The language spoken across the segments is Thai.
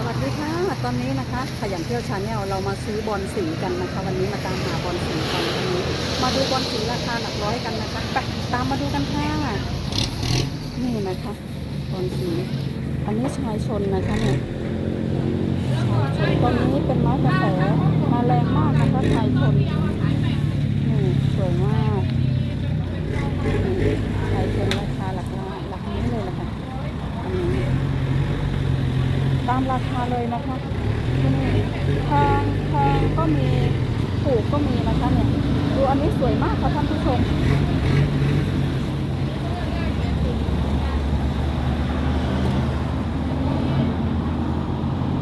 สวัสดีค่ะ ตอนนี้นะคะขยันเที่ยวชาแนลเรามาซื้อบอลสีกันนะคะ วันนี้มาตามหาบอลสีกันวันนี้ มาดูบอลสีราคาหลักร้อยกันนะคะไปตามมาดูกันค่ะนี่นะคะบอลสี อันนี้ชายชนนะคะเนี่ยชายชนตอนนี้เป็นไม้กระแสมาแรงมากนะคะชายชนนี่สวยมากนี่ชายชนราคาหลักล้านหลักนี้เลยนะคะอันนี้ ตามราคาเลยนะคะที่นี่แพงแพงก็มีถูกก็มีนะคะเนี่ยดูอันนี้สวยมากค่ะท่านผู้ชม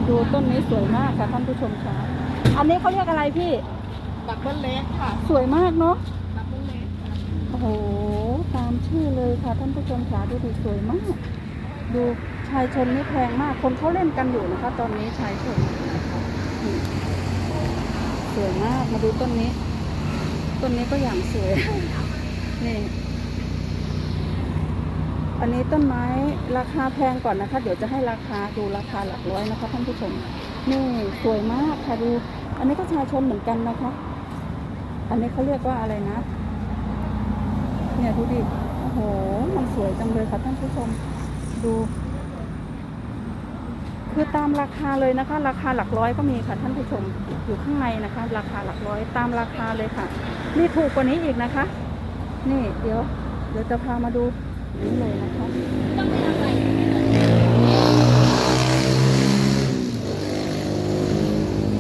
ดูต้นนี้สวยมากค่ะท่านผู้ชมค่ะอันนี้เขาเรียกอะไรพี่ดับเบิลเล็กค่ะ สวยมากเนาะดับเบิลเล็กโอ้โห ตามชื่อเลยค่ะท่านผู้ชมค่ะดูดิสวยมาก ดูชายชนนี่แพงมาก คนเขาเล่นกันอยู่นะคะ ตอนนี้ชายชนนะคะสวยมาก มาดูต้นนี้ ต้นนี้ก็อย่างสวย นี่ อันนี้ต้นไม้ราคาแพงก่อนนะคะ เดี๋ยวจะให้ราคาดูราคาหลักร้อยนะคะท่านผู้ชม นี่สวยมากค่ะดู อันนี้ก็ชายชนเหมือนกันนะคะ อันนี้เขาเรียกว่าอะไรนะ เนี่ยดูดิ โอ้โห มันสวยจังเลยค่ะท่านผู้ชม ดู คือตามราคาเลยนะคะ ราคาหลักร้อยก็มีค่ะท่านผู้ชมอยู่ข้างในนะคะ ราคาหลักร้อยตามราคาเลยค่ะนี่ถูกกว่านี้อีกนะคะ นี่เดี๋ยว เดี๋ยวจะพามาดูนี่เลยนะคะ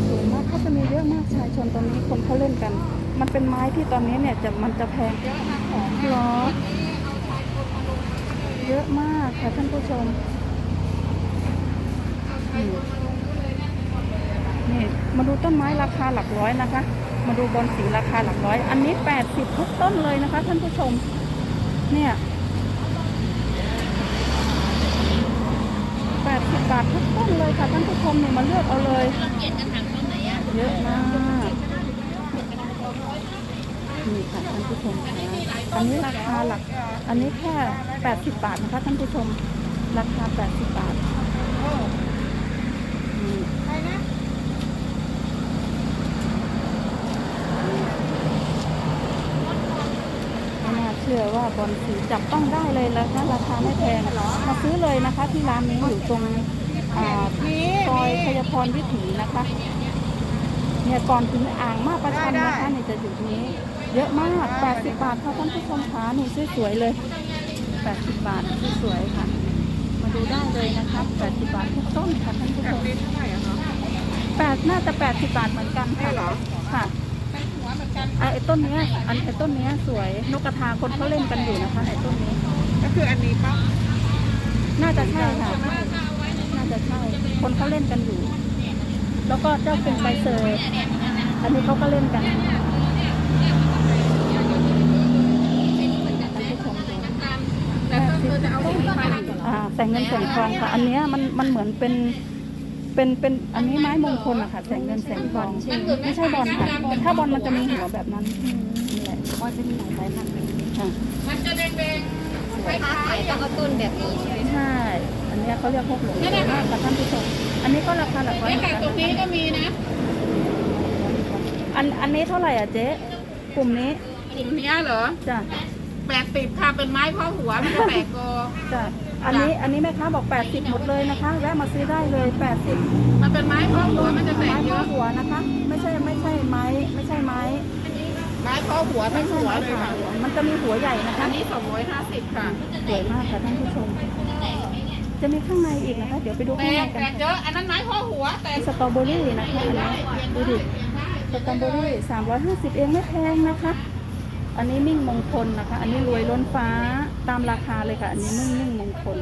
สวยมากเขาจะมีเยอะมากชายชนตอนนี้คนเขาเล่นกัน มันเป็นไม้ที่ตอนนี้เนี่ยจะมันจะแพงเยอะนะของหรอ เยอะมากค่ะท่านผู้ชมนี่มาดูต้นไม้ราคาหลักร้อยนะคะ มาดูบอลสีราคาหลักร้อย อันนี้แปดสิบทุกต้นเลยนะคะ ท่านผู้ชม เนี่ยแปดสิบบาททุกต้นเลยค่ะท่านผู้ชมเนี่ยมาเลือกเอาเลยเยอะมาก นี่ค่ะท่านผู้ชมค่ะอันนี้ราคาหลัก อันนี้แค่ 80 บาทนะคะท่านผู้ชม ราคา 80 บาทนี่ไม่น่าเชื่อว่าบอลสีจับต้องได้เลยนะคะราคาไม่แพง มาซื้อเลยนะคะที่ร้านนี้อยู่ตรงซอยชัยพรวิถีนะคะ เนี่ยก่อนถึงอ่างมาประชันนะคะเนี่ยจะอยู่นี้ เยอะมาก 80 บาทค่ะท่านผู้ชมคะนี่สวยๆเลย 80 บาทสวยๆค่ะ มาดูได้เลยนะคะ80 บาททุกต้นค่ะท่านผู้แบชบมนี้เท่าไหร่อะคะแปดน่าจะ 80 บาทเหมือนกันค่ะใช่เหรอค่ะเป็นหัวเหมือนกันไอ้ไอ้ต้นเนี้ยอันไอ้ต้นเนี้ยสวยนกกระทาคนเขาเล่นกันอยู่นะคะไอ้ต้นนี้ ก็คืออันนี้ปะน่าจะใช่ค่ะ น่าจะใช่ คนเขาเล่นกันอยู่ แล้วก็เจ้าเป็นไบเซอร์ อันนี้เขาก็เล่นกันท่านผู้ชมดู แต่ก็คือจะเอาสีไป อ่า แสงเงินแสงทองค่ะ อันเนี้ยมันมันเหมือนเป็นเป็นเป็นอันนี้ไม้มงคลอะค่ะแสงเงินแสงทองไม่ใช่บอลค่ะถ้าบอลมันจะมีหัวแบบนั้นนี่แหละบอลจะมีหลายสายพันธุ์ค่ะมันจะแดงๆคล้ายๆต้องเอาต้นแบบนี้ใช่ไหมใช่อันเนี้ยเขาเรียกพวกหลงมากค่ะท่านผู้ชมอันนี้ก็ราคาหลักร้อยไอ้เหมือนไก่กันตรงนี้ก็มีนะ อันอันนี้เท่าไหร่อะเจ๊กลุ่มนี้กลุ่มเนี้ยเหรอจ้ะแปดสิบค่ะเป็นไม้ข้อหัวมันจะแตกกอจ้ะ อันนี้อันนี้แม่ค้าบอก 80 หมดเลยนะคะแวะมาซื้อได้เลย 80มันเป็นไม้ข้อหัวมันจะแตไม้กเยข้ออะหัวนะคะ ไม่ใช่ไม่ใช่ไม้ไม่ใช่ไม้ไม้ข้อหัวไม่ทั้งใช่หัวไม้เลยขาค่ะ หัวมันจะมีหัวใหญ่นะคะอันนี้สองร้อยห้าสิบค่ะสวยมากค่ะท่านผู้ชม จะมีข้างในอีกนะคะ เดี๋ยวไปดูแตข้างในกกันแตกเยค่ะอะอันนั้นไม้ข้อหัวแตกสตรอเบอรี่นะคะอันนี้ดูดิสตรอเบอรี่350 เองไม่แพงนะคะ อันนี้มิ่งมงคลนะคะ อันนี้รวยล้นฟ้าตามราคาเลยค่ะ อันนี้มิ่งมิ่งมงคล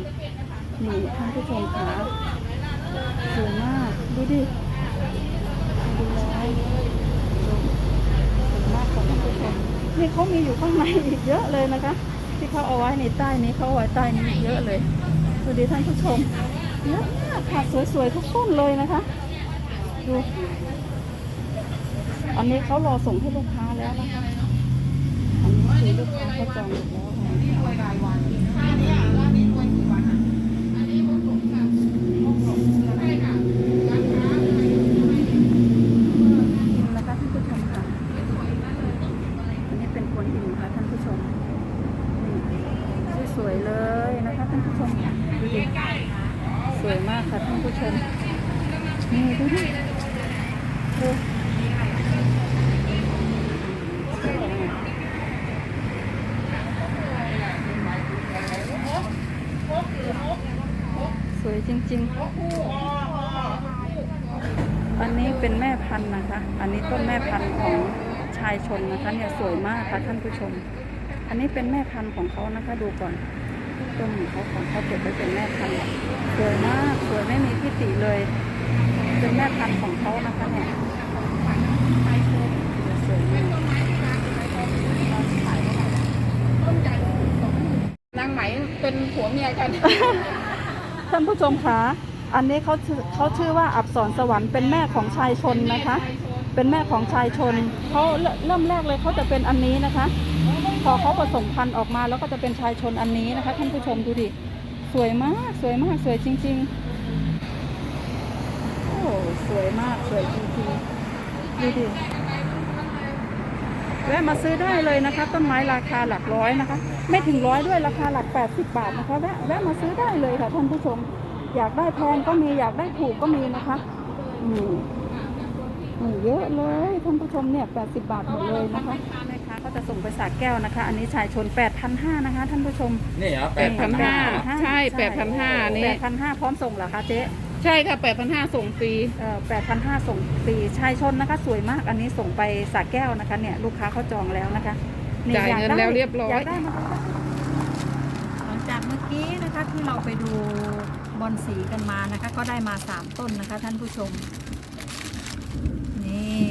นี่ท่านผู้ชมคะสวยมากดูดิดูแล้วสวยมากค่ะท่านผู้ชมนี่เขามีอยู่ข้างในอีกเยอะเลยนะคะ ที่เขาเอาไว้ในใต้นี้เขาเอาไว้ใต้นี้เยอะเลยดูดิท่านผู้ชมเยอะมากค่ะสวยๆทุกต้นเลยนะคะดูอันนี้เขารอส่งให้ลูกค้าแล้วนะคะ คือลูกค้าเขาจองหมดแล้วค่ะ วยจริงๆ อันนี้เป็นแม่พันธุ์นะคะ อันนี้ต้นแม่พันธุ์ของชายชนนะคะเนี่ยสวยมากค่ะท่านผู้ชม อันนี้เป็นแม่พันธุ์ของเขานะคะดูก่อนต้นของเขาของเขาเก็บไว้เป็นแม่พันธุ์สวยมากสวยไม่มีพิติเลยเป็นแม่พันธุ์ของเขานะคะเนี่ยสวยมากนางไหมเป็นผัวเมียกัน ท่านผู้ชมคะอันนี้เขาเขาชื่อว่าอับสรสวรรค์เป็นแม่ของชายชนนะคะ เป็นแม่ของชายชนเขาเริ่มแรกเลยเขาจะเป็นอันนี้นะคะ พอเขาผสมพันธุ์ออกมาแล้วก็จะเป็นชายชนอันนี้นะคะ ท่านผู้ชมดูดิสวยมากสวยมากสวยจริง ๆ โอ้สวยมากสวยจริงๆดูดิ แวะมาซื้อได้เลยนะคะ ต้นไม้ราคาหลักร้อยนะคะ ไม่ถึงร้อยด้วยราคาหลัก 80 บาทนะคะแวะแวะมาซื้อได้เลยค่ะท่านผู้ชม อยากได้แพงก็มีอยากได้ถูกก็มีนะคะอืมอืมเยอะเลยท่านผู้ชมเนี่ย 80 บาทหมดเลยนะคะแม่ค้าก็จะส่งไปสากแก้วนะคะ อันนี้ชายชน 8,500นะคะ ท่านผู้ชมนี่เหรอแปดพันห้า8,500 ใช่8,500นี่8,500พร้อมส่งเหรอคะเจ๊ ใช่ค่ะแปดพันห้าส่งฟรีเอ่อ8,500ส่งฟรีชายชนนะคะ สวยมากอันนี้ส่งไปสากแก้วนะคะ เนี่ยลูกค้าเขาจองแล้วนะคะนี่จ่ายเงินอได้แล้วเรียบร้อยากได้มาดูค่ะหลังจากเมื่อกี้นะคะที่เราไปดูบอลสีกันมานะคะ ก็ได้มาสามต้นนะคะ ท่านผู้ชม นี่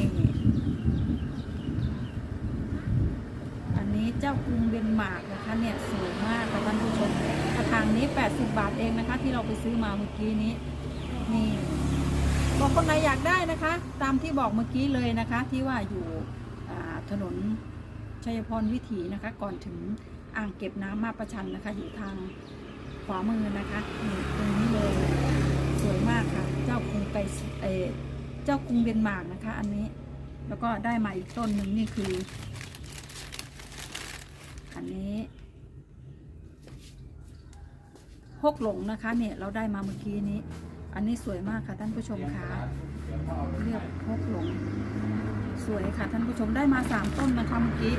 อันนี้เจ้ากรุงเดนมาร์กนะคะเนี่ยสวยมากค่ะท่านผู้ชมกระถางนี้ 80 บาทเองนะคะ ที่เราไปซื้อมาเมื่อกี้นี้นี่ บอกคนไหนอยากได้นะคะ ตามที่บอกเมื่อกี้เลยนะคะ ที่ว่าอยู่ถนนชัยพรวิถีนะคะ ก่อนถึงอ่างเก็บน้ำมาประชันนะคะ อยู่ทางขวามือนะคะนี่ตรงนี้เลยสวยมากค่ะ เจ้ากรุงไกรสเอเจ้ากรุงเดนมาร์กนะคะ อันนี้แล้วก็ได้มาอีกต้นหนึ่งนี่คือ อันนี้ฮกหลงนะคะเนี่ยเราได้มาเมื่อกี้นี้ อันนี้สวยมากค่ะท่านผู้ชมค่ะเรียกพกหลง สวยค่ะท่านผู้ชมได้มาสามต้นนะคะเมื่อกี้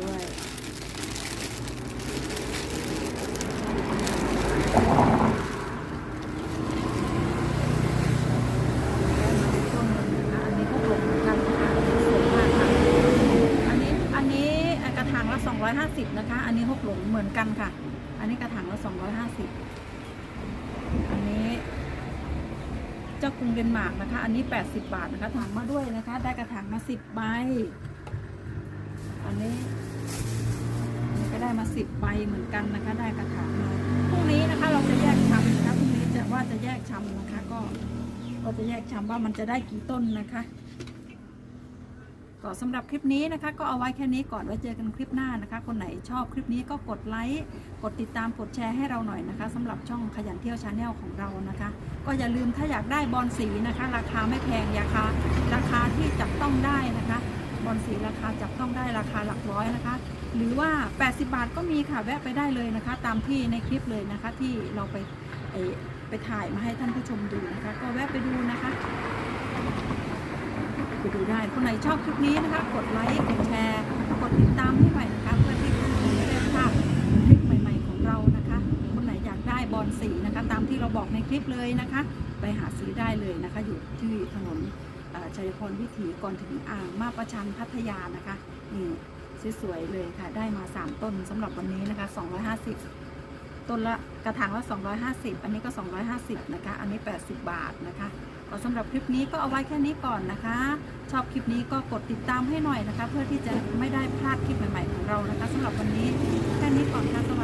ด้วยได้มาอีกต้นหนึ่งนะคะอันนี้ฮกหลงเหมือนกันนะคะสวยมากค่ะ อันนี้อันนี้เอ่อกระถางละ 250 นะคะ อันนี้หกหลงเหมือนกันค่ะ อันนี้กระถางละ250 อันนี้ เจ้ากรุงเดนมาร์กนะคะ อันนี้ 80 บาทนะคะถางมาด้วยนะคะ ได้กระถางมา10ใบ อันนี้อันนี้ก็ได้มา10ใบเหมือนกันนะคะ ได้กระถางมาพรุ่งนี้นะคะเราจะแยกชำนะคะพรุ่งนี้จะว่าจะแยกชำนะคะ ก็ก็จะแยกชำว่ามันจะได้กี่ต้นนะคะ ก็สำหรับคลิปนี้นะคะ ก็เอาไว้แค่นี้ก่อนไว้เจอกันคลิปหน้านะคะ คนไหนชอบคลิปนี้ก็กดไลค์กดติดตามกดแชร์ให้เราหน่อยนะคะสำหรับช่องขยันเที่ยวชาแนลของเรานะคะ ก็อย่าลืมถ้าอยากได้บอลสีนะคะ ราคาไม่แพงราคาราคาที่จับต้องได้นะคะบอลสีราคาจับต้องได้ราคาหลักร้อยนะคะ หรือว่า 80 บาทก็มีค่ะแวะไปได้เลยนะคะ ตามที่ในคลิปเลยนะคะที่เราไปไปถ่ายมาให้ท่านผู้ชมดูนะคะ ก็แวะไปดูนะคะ ไปดูได้คนไหนชอบคลิปนี้นะคะ กดไลค์กดแชร์กดติดตามให้หน่อยนะคะ เพื่อที่คุณจะไม่ได้พลาดคลิปใหม่ๆของเรานะคะ คนไหนอยากได้บอลสีนะคะ ตามที่เราบอกในคลิปเลยนะคะ ไปหาซื้อได้เลยนะคะ อยู่ที่ถนนชัยพรวิถีก่อนถึงอ่างมาประชันพัทยานะคะนี่สวยๆเลยค่ะ ได้มา 3 ต้นสำหรับวันนี้นะคะ 250 ต้นละกระถางละ 250 อันนี้ก็ 250 นะคะ อันนี้ 80 บาทนะคะ ก็สำหรับคลิปนี้ก็เอาไว้แค่นี้ก่อนนะคะ ชอบคลิปนี้ก็กดติดตามให้หน่อยนะคะ เพื่อที่จะไม่ได้พลาดคลิปใหม่ๆของเรานะคะสำหรับวันนี้แค่นี้ก่อนคะสวัสดี